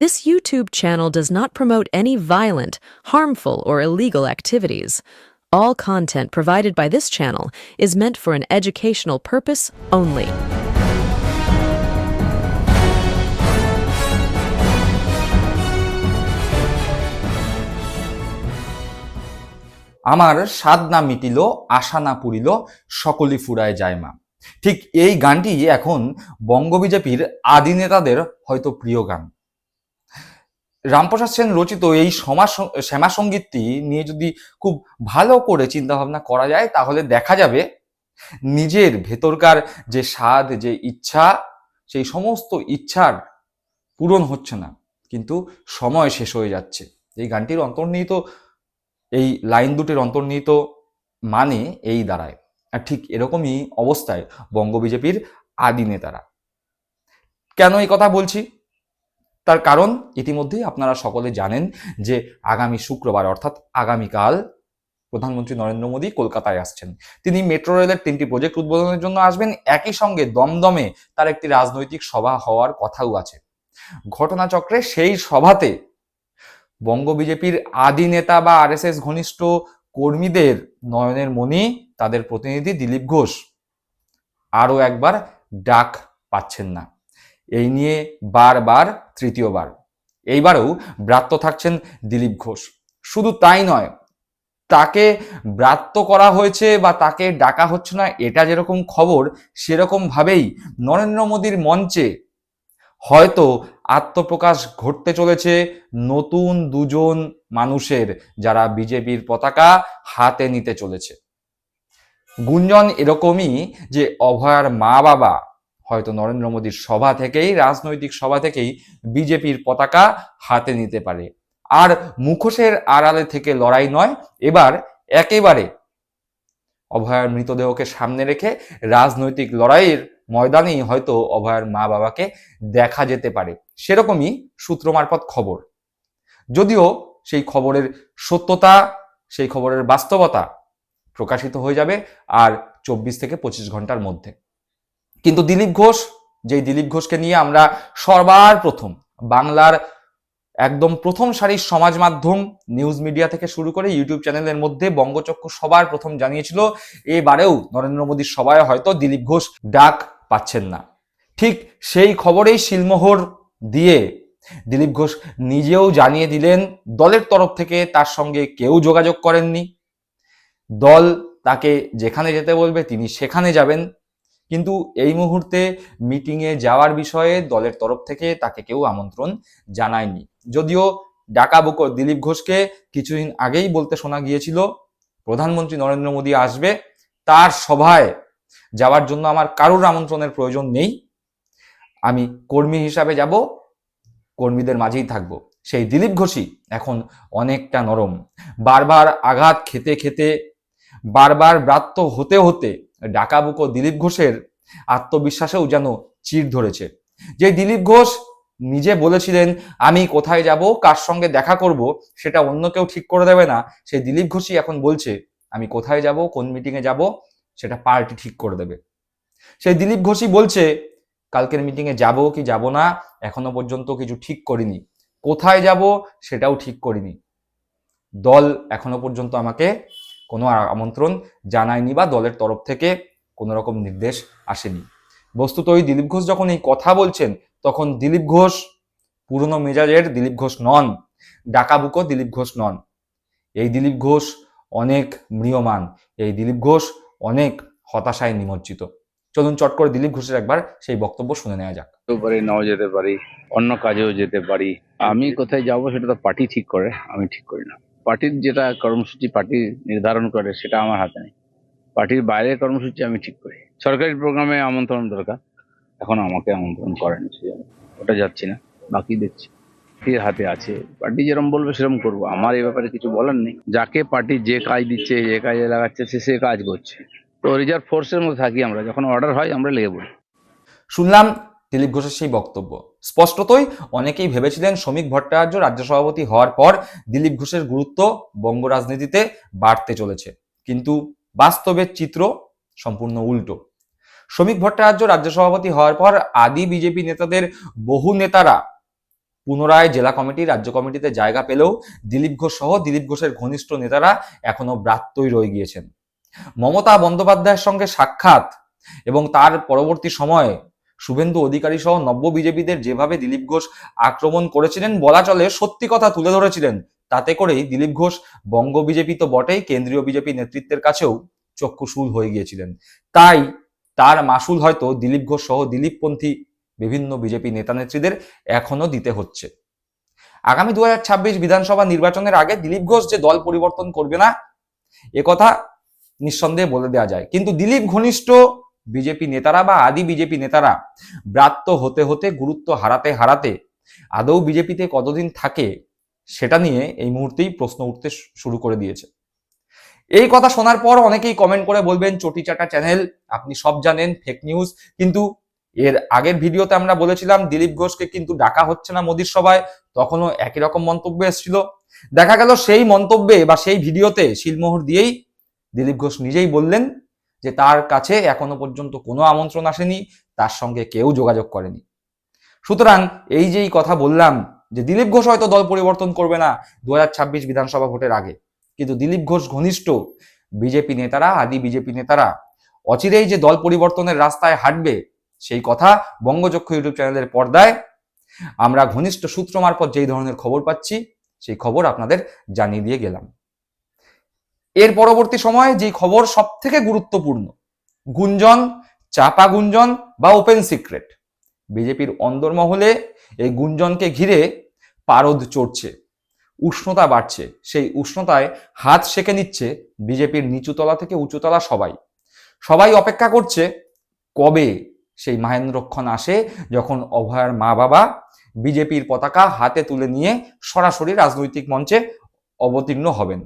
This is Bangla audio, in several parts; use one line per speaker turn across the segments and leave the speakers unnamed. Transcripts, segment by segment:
This YouTube channel does not promote any violent, harmful, or illegal activities. All content provided by this channel is meant for an educational purpose only.
আমার স্বাদ না মিটিল আশা না পুরিল সকলই ফুরায় যায় মা ঠিক এই গানটি এখন বঙ্গ বিজেপির আদি নেতাদের হয়তো প্রিয় গান রামপ্রসাদ সেন রচিত এই সমাজ শ্যামা সঙ্গীতটি নিয়ে যদি খুব ভালো করে চিন্তা ভাবনা করা যায়, তাহলে দেখা যাবে নিজের ভেতরকার যে স্বাদ, যে ইচ্ছা, সেই সমস্ত ইচ্ছার পূরণ হচ্ছে না, কিন্তু সময় শেষ হয়ে যাচ্ছে। এই গানটির অন্তর্নিহিত, এই লাইন দুটির অন্তর্নিহিত মানে এই দাঁড়ায় আর ঠিক এরকমই অবস্থায় বঙ্গ বিজেপির আদি নেতারা। কেন এই কথা বলছি? তার কারণ ইতিমধ্যেই আপনারা সকলে জানেন যে আগামী শুক্রবার, অর্থাৎ আগামীকাল প্রধানমন্ত্রী নরেন্দ্র মোদী কলকাতায় আসছেন। তিনি মেট্রো রেলের তিনটি প্রজেক্ট উদ্বোধনের জন্য আসবেন। একই সঙ্গে দমদমে তার একটি রাজনৈতিক সভা হওয়ার কথাও আছে। ঘটনাচক্রে সেই সভাতে বঙ্গ বিজেপির আদি নেতা বা আরএসএস ঘনিষ্ঠ কর্মীদের নয়নের মণি, তাদের প্রতিনিধি দিলীপ ঘোষ আরও একবার ডাক পাচ্ছেন না। এই নিয়ে বারবার, তৃতীয়বার। এইবারেও ব্রাত্য থাকছেন দিলীপ ঘোষ। শুধু তাই নয়, তাকে ব্রাত্য করা হয়েছে বা তাকে ডাকা হচ্ছে না, এটা যেরকম খবর সেরকম ভাবেই নরেন্দ্র মোদীর মঞ্চে হয়তো আত্মপ্রকাশ ঘটতে চলেছে নতুন দুজন মানুষের, যারা বিজেপির পতাকা হাতে নিতে চলেছে। গুঞ্জন এরকমই যে অভয়ার মা বাবা হয়তো নরেন্দ্র মোদীর সভা থেকেই, রাজনৈতিক সভা থেকেই বিজেপির পতাকা হাতে নিতে পারে। আর মুখোশের আড়ালে থেকে লড়াই নয়, এবার একেবারে অভয়ার মৃতদেহকে সামনে রেখে রাজনৈতিক লড়াইয়ের ময়দানেই হয়তো অভয়ার মা বাবাকে দেখা যেতে পারে। সেরকমই সূত্র মারফত খবর। যদিও সেই খবরের সত্যতা, সেই খবরের বাস্তবতা প্রকাশিত হয়ে যাবে আর চব্বিশ থেকে পঁচিশ ঘণ্টার মধ্যে। কিন্তু দিলীপ ঘোষ, যেই দিলীপ ঘোষকে নিয়ে আমরা সবার প্রথম বাংলার একদম প্রথম সারির সমাজ মাধ্যম, নিউজ মিডিয়া থেকে শুরু করে ইউটিউব চ্যানেলের মধ্যে বঙ্গচক্র সবার প্রথম জানিয়েছিল, এবারেও নরেন্দ্র মোদীর সভায় হয়তো দিলীপ ঘোষ ডাক পাচ্ছেন না। ঠিক সেই খবরেই শিলমোহর দিয়ে দিলীপ ঘোষ নিজেও জানিয়ে দিলেন, দলের তরফ থেকে তার সঙ্গে কেউ যোগাযোগ করেননি। দল তাকে যেখানে যেতে বলবে তিনি সেখানে যাবেন। কিন্তু এই মুহূর্তে মিটিংয়ে যাওয়ার বিষয়ে দলের তরফ থেকে তাকে কেউ আমন্ত্রণ জানায়নি। যদিও ডাকা বুকো দিলীপ ঘোষকে কিছুদিন আগেই বলতে শোনা গিয়েছিল, প্রধানমন্ত্রী নরেন্দ্র মোদী আসবে, তার সভায় যাওয়ার জন্য আমার কারোর আমন্ত্রণের প্রয়োজন নেই। আমি কর্মী হিসাবে যাব, কর্মীদের মাঝেই থাকব। সেই দিলীপ ঘোষই এখন অনেকটা নরম। বারবার আঘাত খেতে খেতে, বারবার ব্রাত্য হতে হতে ডাকাবুকো দিলীপ ঘোষের আত্মবিশ্বাসেও যেন চির ধরেছে। যে দিলীপ ঘোষ নিজে বলেছিলেন, আমি কোথায় যাব, কার সঙ্গে দেখা করব, সেটা অন্য কেউ ঠিক করে দেবে না। সেই দিলীপ ঘোষই এখন বলছে, আমি কোথায় যাব, কোন মিটিংয়ে যাব, সেটা পার্টি ঠিক করে দেবে। সেই দিলীপ ঘোষই বলছে, কালকের মিটিংয়ে যাব কি যাব না, এখনও পর্যন্ত কিছু ঠিক করিনি। কোথায় যাব, সেটাও ঠিক করিনি। দল এখনও পর্যন্ত আমাকে কোনো আমন্ত্রণ জানায়নি বা দলের তরফ থেকে কোনো রকম নির্দেশ আসেনি। বস্তুত ওই দিলীপ ঘোষ যখন এই কথা বলছেন, তখন দিলীপ ঘোষ, পুরনো মেজাজের দিলীপ ঘোষ নন ডাকাবুকো দিলীপ ঘোষ নন। এই দিলীপ ঘোষ অনেক মৃয়মান এই দিলীপ ঘোষ অনেক হতাশায় নিমজ্জিত। চলুন চট করে দিলীপ ঘোষের একবার সেই বক্তব্য শুনে নেওয়া যাক।
পারি নাও যেতে পারি, অন্য কাজেও যেতে পারি। আমি কোথায় যাব সেটা তো পার্টি ঠিক করে, আমি ঠিক করি না। পার্টির যেটা কর্মসূচি পার্টি নির্ধারণ করে, সেটা আমার হাতে নেই। পার্টির বাইরের কর্মসূচি আমি ঠিক করি। সরকারি প্রোগ্রামে আমন্ত্রণ দরকার। এখন আমাকে আমন্ত্রণ করেন ওটা যাচ্ছি না, বাকি দেখছি। পার্টির হাতে আছে। পার্টি যেরকম বলবে সেরকম করব। আমার এই ব্যাপারে কিছু বলার নেই। যাকে পার্টি যে কাজ দিচ্ছে, যে কাজে লাগাচ্ছে, সে সে কাজ করছে। তো রিজার্ভ ফোর্সের মধ্যে থাকি আমরা। যখন অর্ডার হয়, আমরা লেগে পড়ি।
শুনলাম দিলীপ ঘোষের সেই বক্তব্য। স্পষ্টতই অনেকেই ভেবেছিলেন শ্রমিক ভট্টাচার্য রাজ্য সভাপতি হওয়ার পর দিলীপ ঘোষের গুরুত্ব বঙ্গ রাজনীতিতে বাড়তে চলেছে। কিন্তু বাস্তবের চিত্র সম্পূর্ণ উল্টো। শ্রমিক ভট্টাচার্য রাজ্য সভাপতি হওয়ার পর আদি বিজেপি নেতাদের বহু নেতারা পুনরায় জেলা কমিটি, রাজ্য কমিটিতে জায়গা পেলেও দিলীপ ঘোষ সহ দিলীপ ঘোষের ঘনিষ্ঠ নেতারা এখনও ব্রাত্যই রয়ে গিয়েছেন। মমতা বন্দ্যোপাধ্যায়ের সঙ্গে সাক্ষাৎ এবং তার পরবর্তী সময়ে শুভেন্দু অধিকারী সহ নব্য বিজেপিদের যেভাবে দিলীপ ঘোষ আক্রমণ করেছিলেন, বলা চলে সত্যি কথা তুলে ধরেছিলেন। তাতে করেই দিলীপ ঘোষ বঙ্গ বিজেপি তো বটেই, কেন্দ্রীয় বিজেপি নেতৃত্বের কাছেও চক্ষুশূল হয়ে গিয়েছিলেন। তাই তার মাসুল হয়তো দিলীপ ঘোষ সহ দিলীপপন্থী বিভিন্ন বিজেপি নেতা নেত্রীদের এখনও দিতে হচ্ছে। আগামী দু হাজার ছাব্বিশ বিধানসভা নির্বাচনের আগে দিলীপ ঘোষ যে দল পরিবর্তন করবে না কথা নিঃসন্দেহে বলে দেওয়া যায়। কিন্তু দিলীপ ঘনিষ্ঠ বিজেপি নেতারা বা আদি বিজেপি নেতারা ব্রাত্য হতে হতে, গুরুত্ব হারাতে হারাতে, আদৌ বিজেপিতে কতদিন থাকে সেটা নিয়ে এই মুহূর্তেই প্রশ্ন উঠতে শুরু করে দিয়েছে। এই কথা শোনার পর অনেকেই কমেন্ট করে বলবেন, চটি চাটা চ্যানেল আপনি সব জানেন ফেক নিউজ কিন্তু এর আগের ভিডিওতে আমরা বলেছিলাম, দিলীপ ঘোষকে কিন্তু ডাকা হচ্ছে না মোদির সভায়, তখনও একই রকম মন্তব্য এসেছিল। দেখা গেল সেই মন্তব্যে বা সেই ভিডিওতে শিলমোহর দিয়েই দিলীপ ঘোষ নিজেই বললেন যে তার কাছে এখনও পর্যন্ত কোনো আমন্ত্রণ আসেনি, তার সঙ্গে কেউ যোগাযোগ করেনি। সুতরাং এই যেই কথা বললাম যে দিলীপ ঘোষ হয়তো দল পরিবর্তন করবে না দু হাজার ছাব্বিশ বিধানসভা ভোটের আগে, কিন্তু দিলীপ ঘোষ ঘনিষ্ঠ বিজেপি নেতারা, আদি বিজেপি নেতারা, অচিরেই যে দল পরিবর্তনের রাস্তায় হাঁটবে, সেই কথা বঙ্গচক্ষ ইউটিউব চ্যানেলের পর্দায় আমরা ঘনিষ্ঠ সূত্র মারফত যেই ধরনের খবর পাচ্ছি, সেই খবর আপনাদের জানিয়ে দিয়ে গেলাম। এর পরবর্তী সময়ে যে খবর সব থেকে গুরুত্বপূর্ণ, গুঞ্জন, চাপা গুঞ্জন বা ওপেন সিক্রেট বিজেপির অন্দরমহলে এই গুঞ্জনকে ঘিরে পারদ চড়ছে, উষ্ণতা বাড়ছে, সেই উষ্ণতায় হাত সেকে নিচ্ছে বিজেপির নিচুতলা থেকে উঁচুতলা সবাই। সবাই অপেক্ষা করছে কবে সেই মাহেন্দ্রক্ষণ আসে যখন অভয়ার মা বাবা বিজেপির পতাকা হাতে তুলে নিয়ে সরাসরি রাজনৈতিক মঞ্চে অবতীর্ণ হবেন।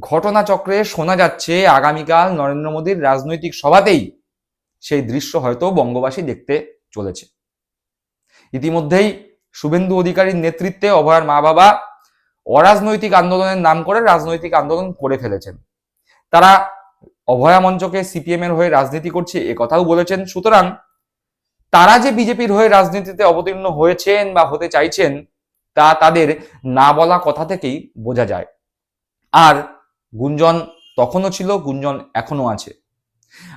ঘটনাচক্রে শোনা যাচ্ছে, আগামীকাল নরেন্দ্র মোদীর রাজনৈতিক সভাতেই সেই দৃশ্য হয়তো বঙ্গবাসী দেখতে চলেছে। ইতিমধ্যেই শুভেন্দু অধিকারীর নেতৃত্বে অভয়ার মা বাবা অরাজনৈতিক আন্দোলনের নাম করে রাজনৈতিক আন্দোলন করে ফেলেছেন। তারা অভয়া মঞ্চকে সিপিএম এর হয়ে রাজনীতি করছে এ কথাও বলেছেন। সুতরাং তারা যে বিজেপির হয়ে রাজনীতিতে অবতীর্ণ হয়েছেন বা হতে চাইছেন, তা তাদের না বলা কথা থেকেই বোঝা যায়। আর গুঞ্জন তখনও ছিল, গুঞ্জন এখনও আছে।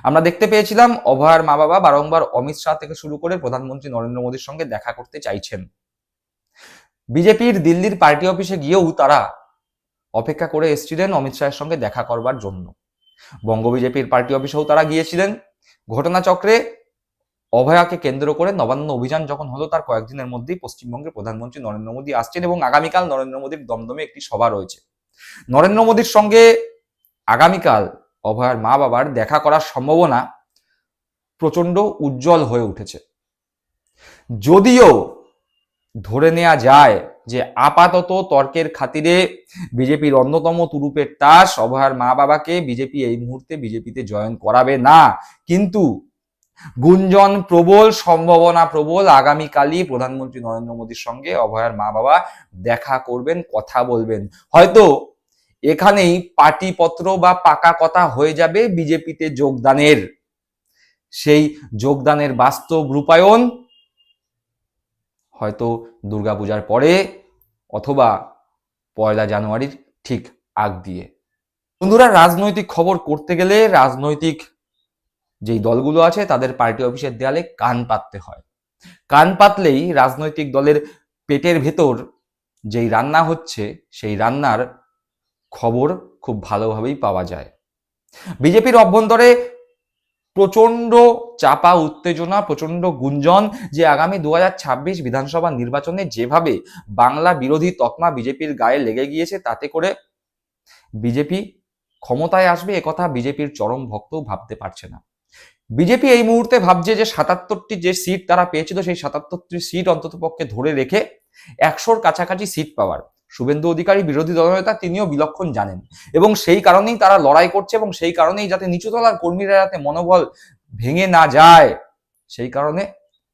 আমরা দেখতে পেয়েছিলাম, অভয়ার মা বাবা বারংবার অমিত শাহ থেকে শুরু করে প্রধানমন্ত্রী নরেন্দ্র মোদীর সঙ্গে দেখা করতে চাইছেন। বিজেপির দিল্লির পার্টি অফিসে গিয়েও তারা অপেক্ষা করে এসেছিলেন অমিত শাহের সঙ্গে দেখা করবার জন্য। বঙ্গ বিজেপির পার্টি অফিসেও তারা গিয়েছিলেন। ঘটনাচক্রে অভয়াকে কেন্দ্র করে নবান্ন অভিযান যখন হলো, তার কয়েকদিনের মধ্যেই পশ্চিমবঙ্গের প্রধানমন্ত্রী নরেন্দ্র মোদী আসছেন এবং আগামীকাল নরেন্দ্র মোদীর দমদমে একটি সভা রয়েছে। নরেন্দ্র মোদীর সঙ্গে আগামীকাল অভয়ার মা বাবার দেখা করার সম্ভাবনা প্রচণ্ড উজ্জ্বল হয়ে উঠেছে। যদিও ধরে নেওয়া যায় যে আপাতত তর্কের খাতিরে বিজেপির অন্যতম তুরুপের তাস অভয়ার মা বাবাকে বিজেপি এই মুহূর্তে বিজেপিতে জয়েন করাবে না। কিন্তু গুঞ্জন প্রবল, সম্ভাবনা প্রবল, আগামীকালই প্রধানমন্ত্রী নরেন্দ্র মোদীর সঙ্গে অভয়ার মা বাবা দেখা করবেন, কথা বলবেন। হয়তো এখানেই পার্টিপত্র বা পাকা কথা হয়ে যাবে বিজেপিতে যোগদানের। সেই যোগদানের বাস্তব রূপায়ণ হয়তো দুর্গাপূজার পরে অথবা পয়লা জানুয়ারির ঠিক আগ দিয়ে। বন্ধুরা, রাজনৈতিক খবর করতে গেলে রাজনৈতিক যেই দলগুলো আছে তাদের পার্টি অফিসের দেয়ালে কান পাততে হয়। কান পাতলেই রাজনৈতিক দলের পেটের ভেতর যেই রান্না হচ্ছে, সেই রান্নার খবর খুব ভালোভাবেই পাওয়া যায়। বিজেপির অভ্যন্তরে প্রচণ্ড চাপা, উত্তেজনা প্রচণ্ড গুঞ্জন যে আগামী দুহাজার ছাব্বিশ বিধানসভা নির্বাচনে যেভাবে বাংলা বিরোধী তকমা বিজেপির গায়ে লেগে গিয়েছে, তাতে করে বিজেপি ক্ষমতায় আসবে একথা বিজেপির চরম ভক্তও ভাবতে পারছে না। বিজেপি এই মুহূর্তে ভাবছে যে সাতাত্তরটি যে সিট তারা পেয়েছিল, সেই সাতাত্তরটি সিট অন্তত পক্ষে ধরে রেখে একশোর কাছাকাছি সিট পাওয়ার। শুভেন্দু অধিকারী বিরোধী দলনেতা তিনিও বিলক্ষণ জানেন। এবং সেই কারণেই তারা লড়াই করছে এবং সেই কারণেই যাতে নিচুতলার কর্মীরা যাতে মনোবল ভেঙে না যায়। সেই কারণে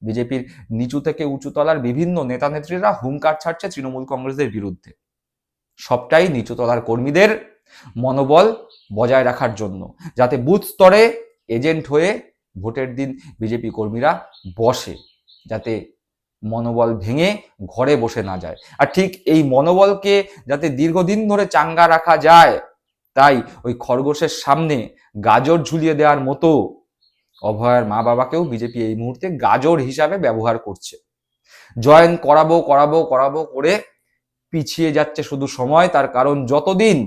বিজেপির নিচু থেকে উঁচুতলার বিভিন্ন নেতা নেত্রীরা হুঙ্কার ছাড়ছে তৃণমূল কংগ্রেসের বিরুদ্ধে। সবটাই নিচুতলার কর্মীদের মনোবল বজায় রাখার জন্য, যাতে বুথ স্তরে এজেন্ট হয়ে ভোটের দিন বিজেপি কর্মীরা বসে, যাতে মনোবল ভেঙে ঘরে বসে না যায়। আর ঠিক এই মনোবলকে যাতে দীর্ঘদিন ধরে চাঙ্গা রাখা যায়, তাই ওই খরগোশের সামনে গাজর ঝুলিয়ে দেওয়ার মতো অভয়ের মা বাবাকেও বিজেপি এই মুহূর্তে গাজর হিসাবে ব্যবহার করছে। জয়েন করাবো করাবো করাবো করে পিছিয়ে যাচ্ছে শুধু সময়, তার কারণ যতদিন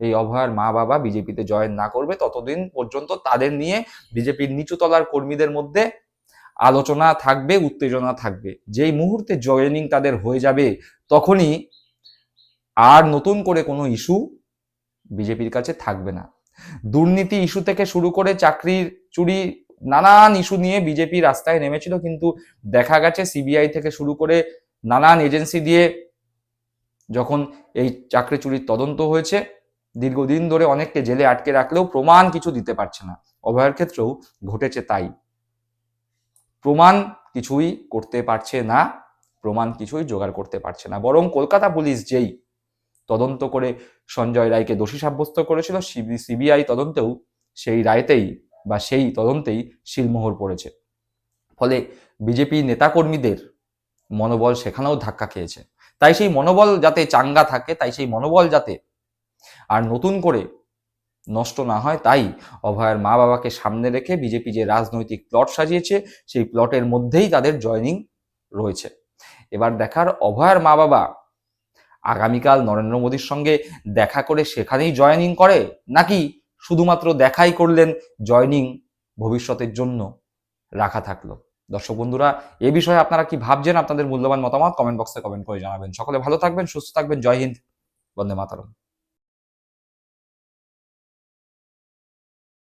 এই অভয়ের মা বাবা বিজেপিতে জয়েন না করবে, ততদিন পর্যন্ত তাদের নিয়ে বিজেপির নিচুতলার কর্মীদের মধ্যে আলোচনা থাকবে, উত্তেজনা থাকবে। যেই মুহূর্তে জয়েনিং তাদের হয়ে যাবে, তখনই আর নতুন করে কোনো ইস্যু বিজেপির কাছে থাকবে না। দুর্নীতি ইস্যু থেকে শুরু করে চাকরির চুরি নানান ইস্যু নিয়ে বিজেপি রাস্তায় নেমেছিল, কিন্তু দেখা গেছে সিবিআই থেকে শুরু করে নানান এজেন্সি দিয়ে যখন এই চাকরি চুরির তদন্ত হয়েছে, দীর্ঘদিন ধরে অনেককে জেলে আটকে রাখলেও প্রমাণ কিছু দিতে পারছে না। অভয়ের ক্ষেত্রেও ঘটেছে তাই। প্রমাণ কিছুই করতে পারছে না, প্রমাণ কিছুই জোগাড় করতে পারছে না। বরং কলকাতা পুলিশ যেই তদন্ত করে সঞ্জয় রায়কে দোষী সাব্যস্ত করেছিল সিবিআই তদন্তেও সেই রায়তেই বা সেই তদন্তেই শিলমোহর পড়েছে। ফলে বিজেপি নেতাকর্মীদের মনোবল সেখানেও ধাক্কা খেয়েছে। তাই সেই মনোবল যাতে চাঙ্গা থাকে, তাই সেই মনোবল যাতে আর নতুন করে নষ্ট না হয়, তাই অভয়ের মা বাবাকে সামনে রেখে বিজেপি যে রাজনৈতিক প্লট সাজিয়েছে, সেই প্লটের মধ্যেই তাদের জয়নিং রয়েছে। এবার দেখার অভয়ের মা বাবা। আগামীকাল নরেন্দ্র মোদীর সঙ্গে দেখা করে সেখানেই জয়নিং করে, নাকি শুধুমাত্র দেখাই করলেন জয়নিং ভবিষ্যতের জন্য রাখা থাকল? দর্শক বন্ধুরা, এ বিষয়ে আপনারা কি ভাবছেন? আপনাদের মূল্যবান মতামত কমেন্ট বক্সে কমেন্ট করে জানাবেন। সকলে ভালো থাকবেন, সুস্থ থাকবেন। জয় হিন্দ, বন্দে মাতারম।